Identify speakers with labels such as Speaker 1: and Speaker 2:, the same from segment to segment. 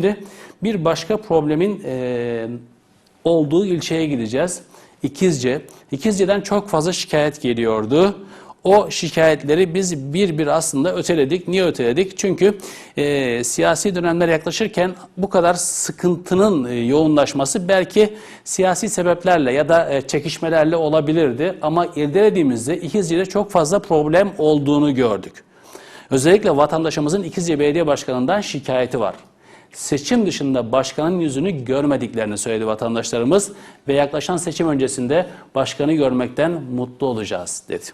Speaker 1: Şimdi bir başka problemin e, olduğu ilçeye gideceğiz. İkizce. İkizce'den çok fazla şikayet geliyordu. O şikayetleri biz bir bir aslında öteledik. Niye öteledik? Çünkü e, siyasi dönemler yaklaşırken bu kadar sıkıntının e, yoğunlaşması belki siyasi sebeplerle ya da e, çekişmelerle olabilirdi. Ama irdelediğimizde İkizce'de çok fazla problem olduğunu gördük. Özellikle vatandaşımızın İkizce Belediye Başkanı'ndan şikayeti var. Seçim dışında başkanın yüzünü görmediklerini söyledi vatandaşlarımız ve yaklaşan seçim öncesinde başkanı görmekten mutlu olacağız dedi.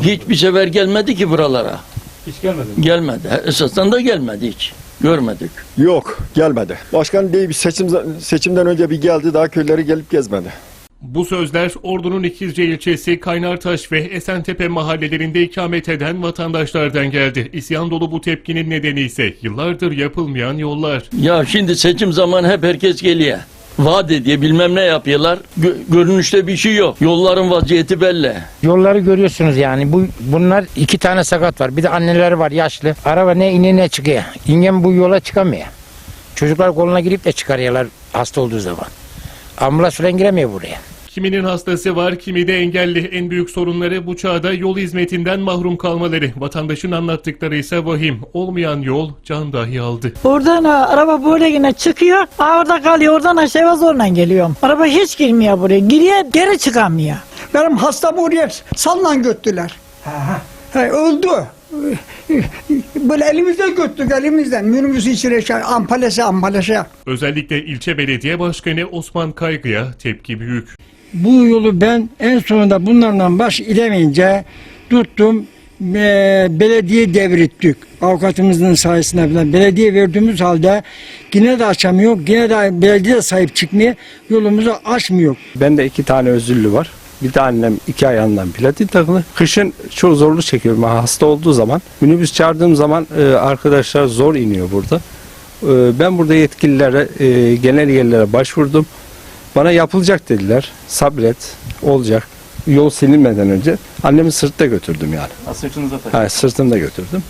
Speaker 2: Hiçbir sefer gelmedi ki buralara.
Speaker 3: Hiç gelmedi.
Speaker 2: Gelmedi. Esasen de gelmedi hiç. Görmedik.
Speaker 4: Yok gelmedi. Başkan değil bir seçim, seçimden önce bir geldi daha köyleri gelip gezmedi.
Speaker 3: Bu sözler Ordu'nun İkizce ilçesi Kaynartaş ve Esentepe mahallelerinde ikamet eden vatandaşlardan geldi. İsyan dolu bu tepkinin nedeni ise yıllardır yapılmayan yollar.
Speaker 2: Ya şimdi seçim zamanı hep herkes geliyor. Vaat ediyor bilmem ne yapıyorlar. Gö- görünüşte bir şey yok. Yolların vaziyeti belli.
Speaker 5: Yolları görüyorsunuz yani. Bu bunlar iki tane sakat var. Bir de anneleri var yaşlı. Araba ne ine ne çıkıyor. İngem bu yola çıkamıyor. Çocuklar koluna girip de çıkarıyorlar hasta olduğu zaman. Ambulans falan giremiyor buraya.
Speaker 3: Kiminin hastası var, kimi de engelli. En büyük sorunları bu çağda yol hizmetinden mahrum kalmaları. Vatandaşın anlattıkları ise vahim. Olmayan yol can dahi aldı.
Speaker 6: Oradan ha, araba böyle yine çıkıyor. Ha, orada kalıyor. Oradan aşağı zorla geliyorum. Araba hiç girmiyor buraya. Giriyor geri çıkamıyor.
Speaker 7: Benim hastam oraya salla götürdüler. Ha, öldü. Böyle elimizden götürdük elimizden. Minibüs içine şey, ampalese ampalese.
Speaker 3: Özellikle ilçe belediye başkanı Osman Kaygı'ya tepki büyük.
Speaker 8: Bu yolu ben en sonunda bunlarla baş edemeyince tuttum eee, belediye devrettik. Avukatımızın sayesinde falan belediye verdiğimiz halde yine de açamıyor. Yine de belediye sahip çıkmıyor. Yolumuzu açmıyor.
Speaker 9: Bende iki tane özürlü var. Bir de annem iki ayağından platin takılı. Kışın çok zorluk çekiyorum. Hasta olduğu zaman. Minibüs çağırdığım zaman e, arkadaşlar zor iniyor burada. E, ben burada yetkililere, e, genel yerlere başvurdum. Bana yapılacak dediler. Sabret, olacak. Yol silinmeden önce annemi sırtta götürdüm yani.
Speaker 3: Sırtınıza
Speaker 9: Ha, sırtımda götürdüm.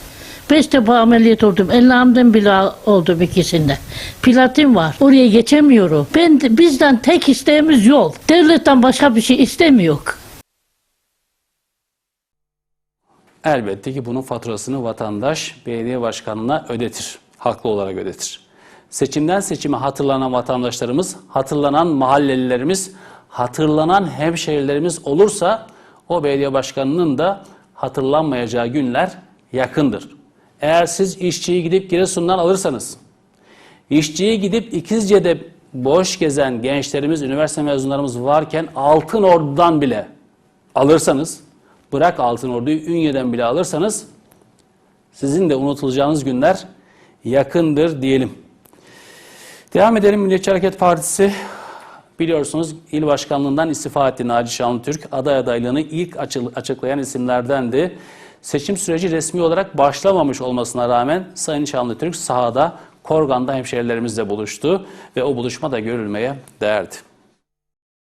Speaker 10: Beş defa ameliyat oldum. Ellerimden bile oldum ikisinde. Platin var. Oraya geçemiyorum. Ben de- bizden tek isteğimiz yol. Devletten başka bir şey istemiyor.
Speaker 1: Elbette ki bunun faturasını vatandaş belediye başkanına ödetir. Haklı olarak ödetir. Seçimden seçime hatırlanan vatandaşlarımız, hatırlanan mahallelilerimiz, hatırlanan hemşehrilerimiz olursa o belediye başkanının da hatırlanmayacağı günler yakındır. Eğer siz işçiyi gidip Giresun'dan alırsanız, işçiyi gidip İkizce'de boş gezen gençlerimiz, üniversite mezunlarımız varken Altın Ordu'dan bile alırsanız, bırak Altın Ordu'yu Ünye'den bile alırsanız sizin de unutulacağınız günler yakındır diyelim. Devam edelim Milliyetçi Hareket Partisi biliyorsunuz il başkanlığından istifa etti Naci Şanlıtürk. Aday adaylığını ilk açıklayan isimlerdendi. Seçim süreci resmi olarak başlamamış olmasına rağmen Sayın Şanlıtürk sahada Korgan'da hemşehrilerimizle buluştu ve o buluşma da görülmeye değerdi.